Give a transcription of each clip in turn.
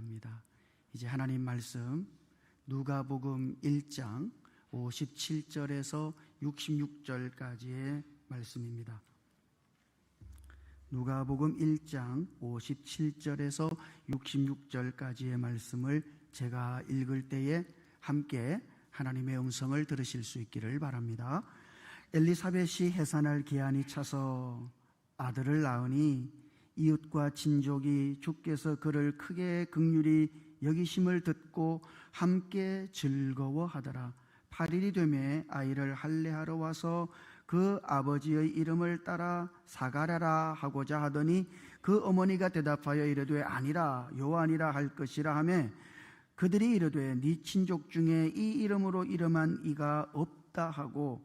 바랍니다. 이제 하나님 말씀 누가복음 1장 57절에서 66절까지의 말씀입니다. 누가복음 1장 57절에서 66절까지의 말씀을 제가 읽을 때에 함께 하나님의 음성을 들으실 수 있기를 바랍니다. 엘리사벳이 해산할 기한이 차서 아들을 낳으니 이웃과 친족이 주께서 그를 크게 극률이 여기심을 듣고 함께 즐거워하더라. 8일이 되매 아이를 할례하러 와서 그 아버지의 이름을 따라 사가랴라 하고자 하더니 그 어머니가 대답하여 이르되 아니라 요한이라 할 것이라 하매 그들이 이르되 네 친족 중에 이 이름으로 이름한 이가 없다 하고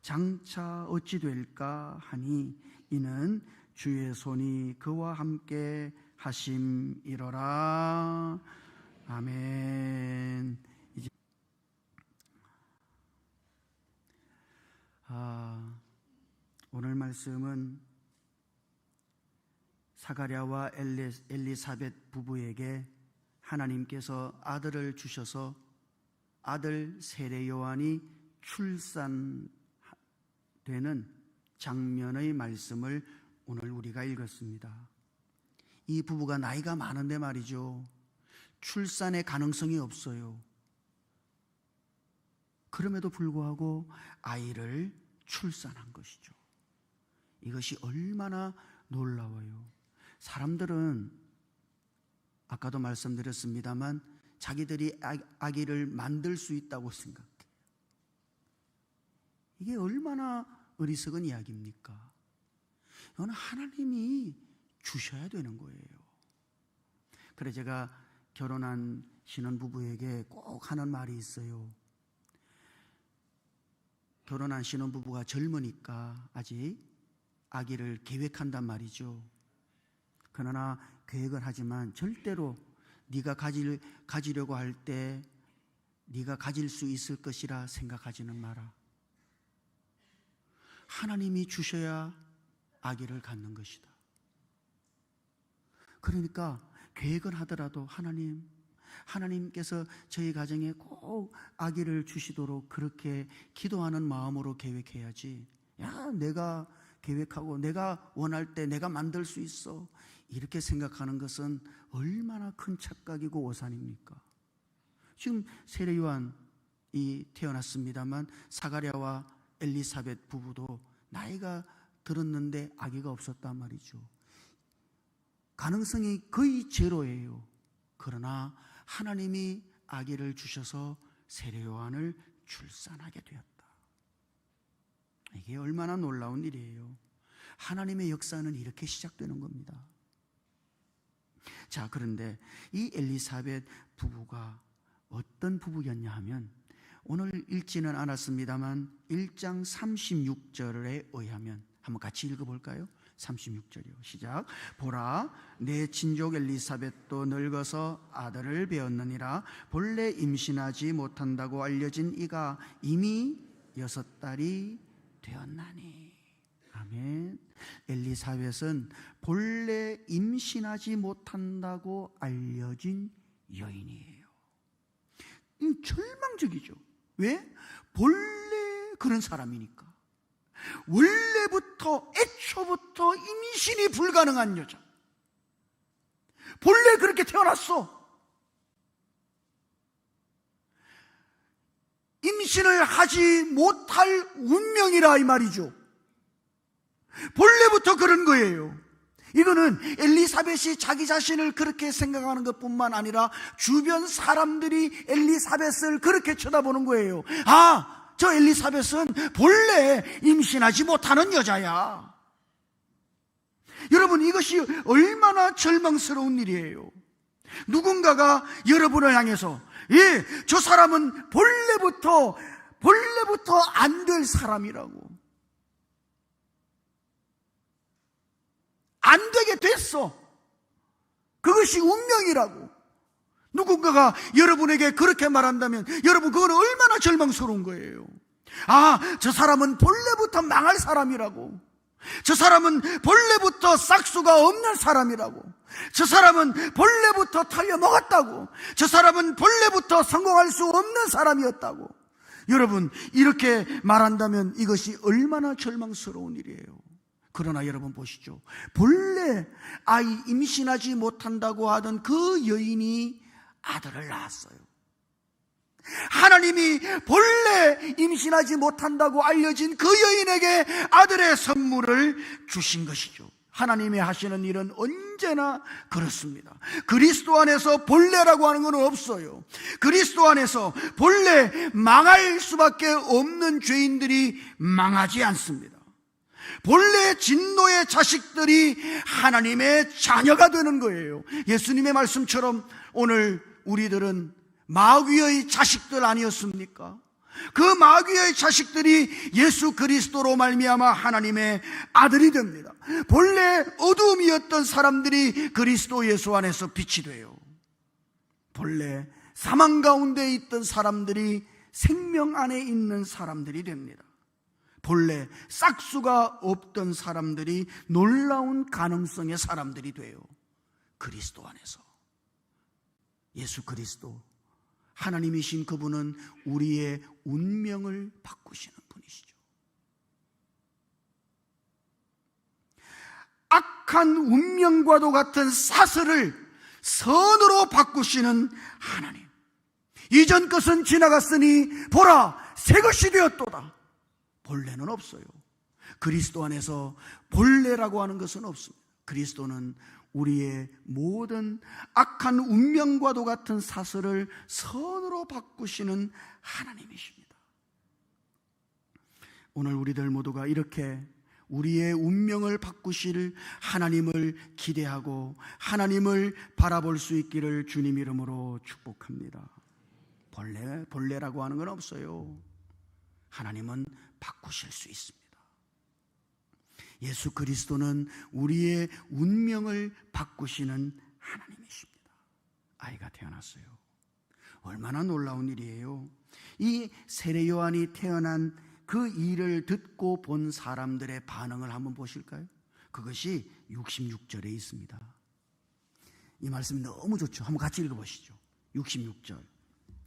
장차 어찌 될까 하니 이는 주의 손이 그와 함께 하심이로라. 아멘. 이제 아, 오늘 말씀은 사가랴와 엘리, 엘리사벳 부부에게 하나님께서 아들을 주셔서 아들 세례 요한이 출산 되는 장면의 말씀을 오늘 우리가 읽었습니다. 이 부부가 나이가 많은데 말이죠. 출산의 가능성이 없어요. 그럼에도 불구하고 아이를 출산한 것이죠. 이것이 얼마나 놀라워요. 사람들은 아까도 말씀드렸습니다만 자기들이 아- 아기를 만들 수 있다고 생각해요. 이게 얼마나 어리석은 이야기입니까? 이건 하나님이 주셔야 되는 거예요. 그래 제가 결혼한 신혼부부에게 꼭 하는 말이 있어요. 결혼한 신혼부부가 젊으니까 아직 아기를 계획한단 말이죠. 그러나 계획을 하지만 절대로 네가 가질 가지려고 할 때 네가 가질 수 있을 것이라 생각하지는 마라. 하나님이 주셔야 아기를 갖는 것이다. 그러니까 계획을 하더라도 하나님 하나님께서 저희 가정에 꼭 아기를 주시도록 그렇게 기도하는 마음으로 계획해야지. 야, 내가 계획하고 내가 원할 때 내가 만들 수 있어. 이렇게 생각하는 것은 얼마나 큰 착각이고 오산입니까? 지금 세례 요한이 태어났습니다만 사가랴와 엘리사벳 부부도 나이가 들었는데 아기가 없었단 말이죠. 가능성이 거의 제로예요. 그러나 하나님이 아기를 주셔서 세례 요한을 출산하게 되었다. 이게 얼마나 놀라운 일이에요. 하나님의 역사는 이렇게 시작되는 겁니다. 자, 그런데 이 엘리사벳 부부가 어떤 부부였냐 하면 오늘 읽지는 않았습니다만 1장 36절에 의하면 한번 같이 읽어볼까요? 36절이요. 시작. 보라, 내 친족 엘리사벳도 늙어서 아들을 배었느니라. 본래 임신하지 못한다고 알려진 이가 이미 여섯 달이 되었나니. 아멘. 엘리사벳은 본래 임신하지 못한다고 알려진 여인이에요. 이 절망적이죠. 왜? 본래 그런 사람이니까. 원래부터 애초부터 임신이 불가능한 여자. 본래 그렇게 태어났어. 임신을 하지 못할 운명이라 이 말이죠. 본래부터 그런 거예요. 이거는 엘리사벳이 자기 자신을 그렇게 생각하는 것 뿐만 아니라 주변 사람들이 엘리사벳을 그렇게 쳐다보는 거예요. 아, 저 엘리사벳은 본래 임신하지 못하는 여자야. 여러분, 이것이 얼마나 절망스러운 일이에요. 누군가가 여러분을 향해서 예, 저 사람은 본래부터 본래부터 안 될 사람이라고. 안 되게 됐어. 그것이 운명이라고. 누군가가 여러분에게 그렇게 말한다면 여러분 그거는 얼마나 절망스러운 거예요. 아, 저 사람은 본래부터 망할 사람이라고. 저 사람은 본래부터 싹수가 없는 사람이라고. 저 사람은 본래부터 털려먹었다고. 저 사람은 본래부터 성공할 수 없는 사람이었다고. 여러분, 이렇게 말한다면 이것이 얼마나 절망스러운 일이에요. 그러나 여러분 보시죠. 본래 아이 임신하지 못한다고 하던 그 여인이 아들을 낳았어요. 하나님이 본래 임신하지 못한다고 알려진 그 여인에게 아들의 선물을 주신 것이죠. 하나님이 하시는 일은 언제나 그렇습니다. 그리스도 안에서 본래라고 하는 건 없어요. 그리스도 안에서 본래 망할 수밖에 없는 죄인들이 망하지 않습니다. 본래 진노의 자식들이 하나님의 자녀가 되는 거예요. 예수님의 말씀처럼 오늘 우리들은 마귀의 자식들 아니었습니까? 그 마귀의 자식들이 예수 그리스도로 말미암아 하나님의 아들이 됩니다. 본래 어두움이었던 사람들이 그리스도 예수 안에서 빛이 돼요. 본래 사망 가운데 있던 사람들이 생명 안에 있는 사람들이 됩니다. 본래 싹수가 없던 사람들이 놀라운 가능성의 사람들이 돼요. 그리스도 안에서. 예수 그리스도. 하나님이신 그분은 우리의 운명을 바꾸시는 분이시죠. 악한 운명과도 같은 사슬을 선으로 바꾸시는 하나님. 이전 것은 지나갔으니 보라 새 것이 되었도다. 본래는 없어요. 그리스도 안에서 본래라고 하는 것은 없습니다. 그리스도는 우리의 모든 악한 운명과도 같은 사슬을 선으로 바꾸시는 하나님이십니다. 오늘 우리들 모두가 이렇게 우리의 운명을 바꾸실 하나님을 기대하고 하나님을 바라볼 수 있기를 주님 이름으로 축복합니다. 본래, 본래라고 하는 건 없어요. 하나님은 바꾸실 수 있습니다. 예수 그리스도는 우리의 운명을 바꾸시는 하나님이십니다. 아이가 태어났어요. 얼마나 놀라운 일이에요. 이 세례 요한이 태어난 그 일을 듣고 본 사람들의 반응을 한번 보실까요? 그것이 66절에 있습니다. 이 말씀이 너무 좋죠. 한번 같이 읽어보시죠. 66절.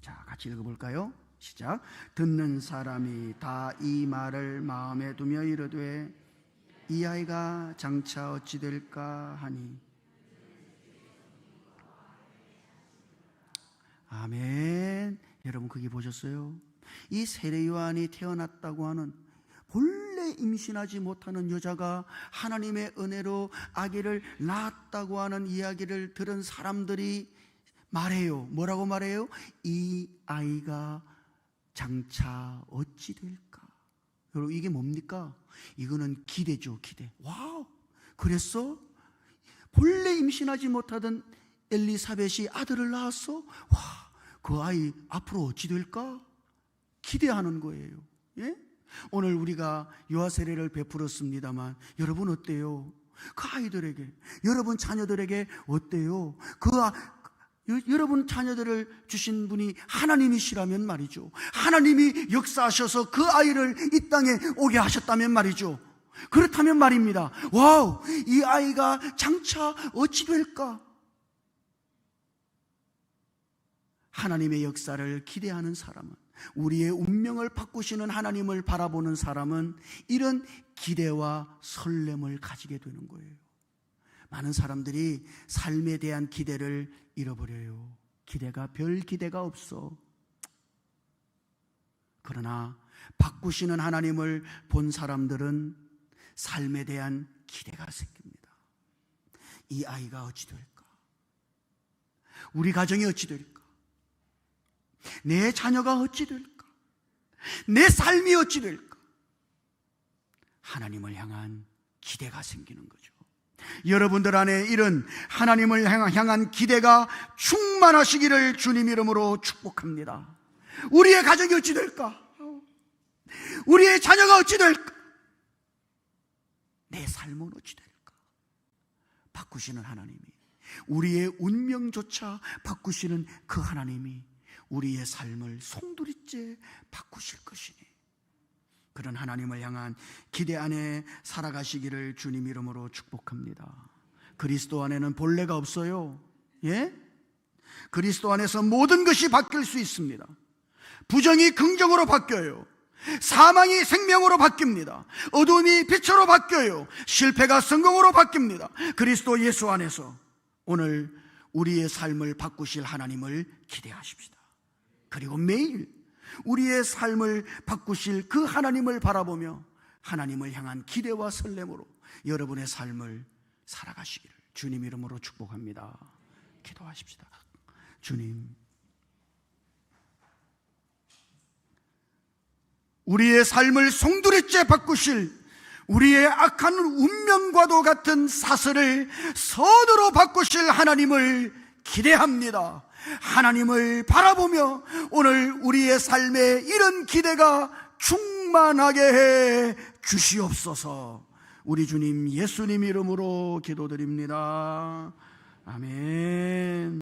자, 같이 읽어볼까요? 시작. 듣는 사람이 다 이 말을 마음에 두며 이르되 이 아이가 장차 어찌 될까 하니 아멘. 여러분 그게 보셨어요? 이 세례 요한이 태어났다고 하는 본래 임신하지 못하는 여자가 하나님의 은혜로 아기를 낳았다고 하는 이야기를 들은 사람들이 말해요. 뭐라고 말해요? 이 아이가 장차 어찌 될까? 여러분 이게 뭡니까? 이거는 기대죠, 기대. 와우, 그랬어? 본래 임신하지 못하던 엘리사벳이 아들을 낳았어? 와, 그 아이 앞으로 어찌 될까? 기대하는 거예요. 예? 오늘 우리가 유아 세례를 베풀었습니다만 여러분 어때요? 그 아이들에게 여러분 자녀들에게 어때요? 그 아, 여러분 자녀들을 주신 분이 하나님이시라면 말이죠. 하나님이 역사하셔서 그 아이를 이 땅에 오게 하셨다면 말이죠. 그렇다면 말입니다. 와우, 이 아이가 장차 어찌 될까? 하나님의 역사를 기대하는 사람은 우리의 운명을 바꾸시는 하나님을 바라보는 사람은 이런 기대와 설렘을 가지게 되는 거예요. 많은 사람들이 삶에 대한 기대를 잃어버려요. 기대가 별 기대가 없어. 그러나 바꾸시는 하나님을 본 사람들은 삶에 대한 기대가 생깁니다. 이 아이가 어찌 될까? 우리 가정이 어찌 될까? 내 자녀가 어찌 될까? 내 삶이 어찌 될까? 하나님을 향한 기대가 생기는 거죠. 여러분들 안에 이런 하나님을 향- 향한 기대가 충만하시기를 주님 이름으로 축복합니다. 우리의 가정이 어찌 될까? 우리의 자녀가 어찌 될까? 내 삶은 어찌 될까? 바꾸시는 하나님이 우리의 운명조차 바꾸시는 그 하나님이 우리의 삶을 송두리째 바꾸실 것이니 그런 하나님을 향한 기대 안에 살아가시기를 주님 이름으로 축복합니다. 그리스도 안에는 본래가 없어요. 예? 그리스도 안에서 모든 것이 바뀔 수 있습니다. 부정이 긍정으로 바뀌어요. 사망이 생명으로 바뀝니다. 어둠이 빛으로 바뀌어요. 실패가 성공으로 바뀝니다. 그리스도 예수 안에서 오늘 우리의 삶을 바꾸실 하나님을 기대하십시다. 그리고 매일 우리의 삶을 바꾸실 그 하나님을 바라보며 하나님을 향한 기대와 설렘으로 여러분의 삶을 살아가시기를 주님 이름으로 축복합니다. 기도하십시다. 주님, 우리의 삶을 송두리째 바꾸실 우리의 악한 운명과도 같은 사슬을 선으로 바꾸실 하나님을 기대합니다. 하나님을 바라보며 오늘 우리의 삶에 이런 기대가 충만하게 해 주시옵소서. 우리 주님 예수님 이름으로 기도드립니다. 아멘.